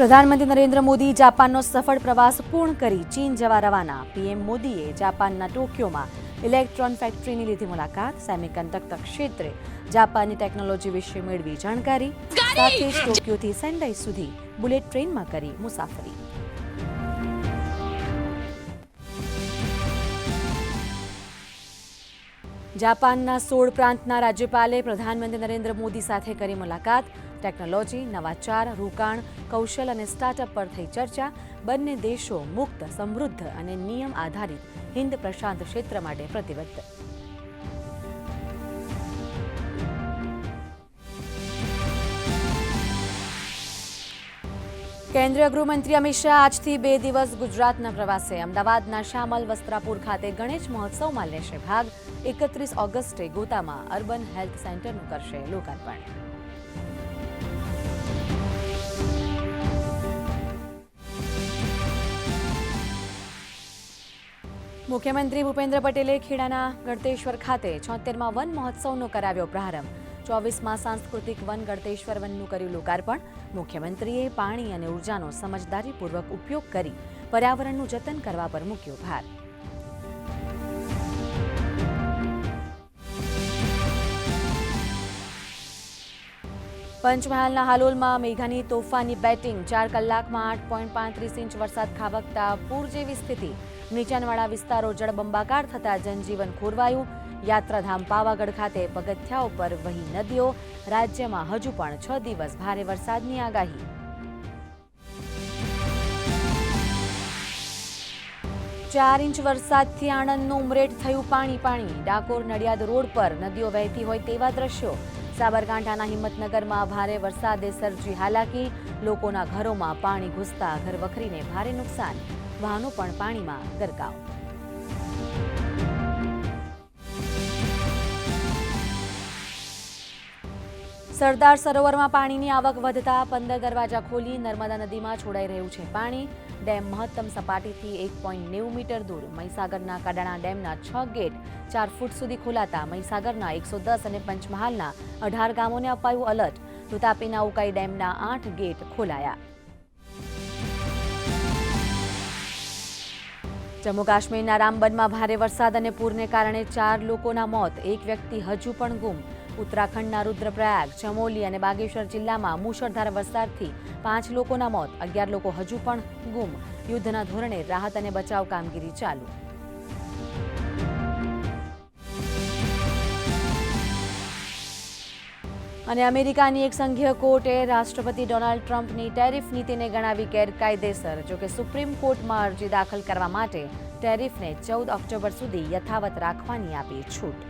પ્રધાનમંત્રી નરેન્દ્ર મોદી જાપાનનો સફળ પ્રવાસ પૂર્ણ કરી ચીન જવા રવાના. પીએમ મોદીએ જાપાનના ટોક્યોમાં ઇલેક્ટ્રોન ફેક્ટરીની લીધી મુલાકાત. સેમિકન્ડક્ટર ક્ષેત્રે જાપાનની ટેકનોલોજી વિશે મેળવી જાણકારી. સાથે જ ટોક્યોથી સેન્ડાઈ સુધી બુલેટ ટ્રેનમાં કરી મુસાફરી. જાપાનના સોળ પ્રાંતના રાજ્યપાલે પ્રધાનમંત્રી નરેન્દ્ર મોદી સાથે કરી મુલાકાત. ટેકનોલોજી, નવાચાર, રોકાણ, કૌશલ અને સ્ટાર્ટઅપ પર થઈ ચર્ચા. બંને દેશો મુક્ત, સમૃદ્ધ અને નિયમ આધારિત હિન્દ પ્રશાંત ક્ષેત્ર માટે પ્રતિબદ્ધ. કેન્દ્રીય ગૃહમંત્રી અમિત શાહ આજથી બે દિવસ ગુજરાતના પ્રવાસે. અમદાવાદના શામલ વસ્ત્રાપુર ખાતે ગણેશ મહોત્સવમાં લેશે ભાગ. એકત્રીસ ઓગસ્ટે ગોતામાં અર્બન હેલ્થ સેન્ટરનું કરશે લોકાર્પણ. મુખ્યમંત્રી ભૂપેન્દ્ર પટેલે ખેડાના ગળતેશ્વર ખાતે છોતેરમાં વન મહોત્સવનો કરાવ્યો પ્રારંભ. ચોવીસમાં સાંસ્કૃતિક વન ગળતેશ્વર વનનું કર્યું લોકાર્પણ. મુખ્યમંત્રીએ પાણી અને ઉર્જાનો સમજદારીપૂર્વક ઉપયોગ કરી પર્યાવરણનું જતન કરવા પર મૂક્યો ભાર. પંચમહાલના હાલોલમાં મેઘાની તોફાની બેટિંગ. ચાર કલાકમાં આઠ પોઈન્ટ પાંત્રીસ ઇંચ વરસાદ ખાબકતા પૂર જેવી સ્થિતિ. નીચાણવાળા વિસ્તારો જળબંબાકાર થતા જનજીવન ખોરવાયું. યાત્રાધામ પાવાગઢ ખાતે પગથિયા ઉપર વહી નદીઓ, રાજ્યમાં હજુ પણ છ દિવસ ભારે વરસાદની આગાહી. ચાર ઇંચ વરસાદથી આણંદનું ઉમરેઠ થયું પાણી પાણી. ડાકોર નડિયાદ રોડ પર નદીઓ વહેતી હોય તેવા દ્રશ્યો. સાબરકાંઠાના હિંમતનગરમાં ભારે વરસાદે સર્જી હાલાકી. લોકોના ઘરોમાં પાણી ઘૂસતા ઘર વખરીને ભારે નુકસાન. વાહનો પણ પાણીમાં ગરકાવ. સરદાર સરોવરમાં પાણીની આવક વધતા પંદર દરવાજા ખોલી નર્મદા નદીમાં છોડાઈ રહ્યું છે. પાણી ડેમ મહત્તમ સપાટીથી એક પોઈન્ટ નેવું મીટર દૂર. મહીસાગરના કડાણા ડેમના છ ગેટ ચાર ફૂટ સુધી ખોલાતા. મહીસાગરના એકસો દસ અને પંચમહાલના અઢાર ગામોને અપાયું અલર્ટ. તો ઉકાઈ ડેમના આઠ ગેટ ખોલાયા. જમ્મુ કાશ્મીરના રામબનમાં ભારે વરસાદ અને પૂરને કારણે ચાર લોકોના મોત. એક વ્યક્તિ હજુ પણ ગુમ. ઉત્તરાખંડના રુદ્રપ્રયાગ, ચમોલી અને બાગેશ્વર જિલ્લામાં મુશળધાર વરસાદથી પાંચ લોકોના મોત, અગિયાર લોકો હજુ પણ ગુમ. યુદ્ધના ધોરણે રાહત અને બચાવ કામગીરી ચાલુ. અને અમેરિકાની એક સંઘીય કોર્ટે રાષ્ટ્રપતિ ડોનાલ્ડ ટ્રમ્પની ટેરિફ નીતિને ગણાવી ગેરકાયદેસર, જોકે સુપ્રીમ કોર્ટમાં અરજી દાખલ કરવા માટે ટેરિફને ચૌદ ઓક્ટોબર સુધી યથાવત રાખવાની આપી છૂટ.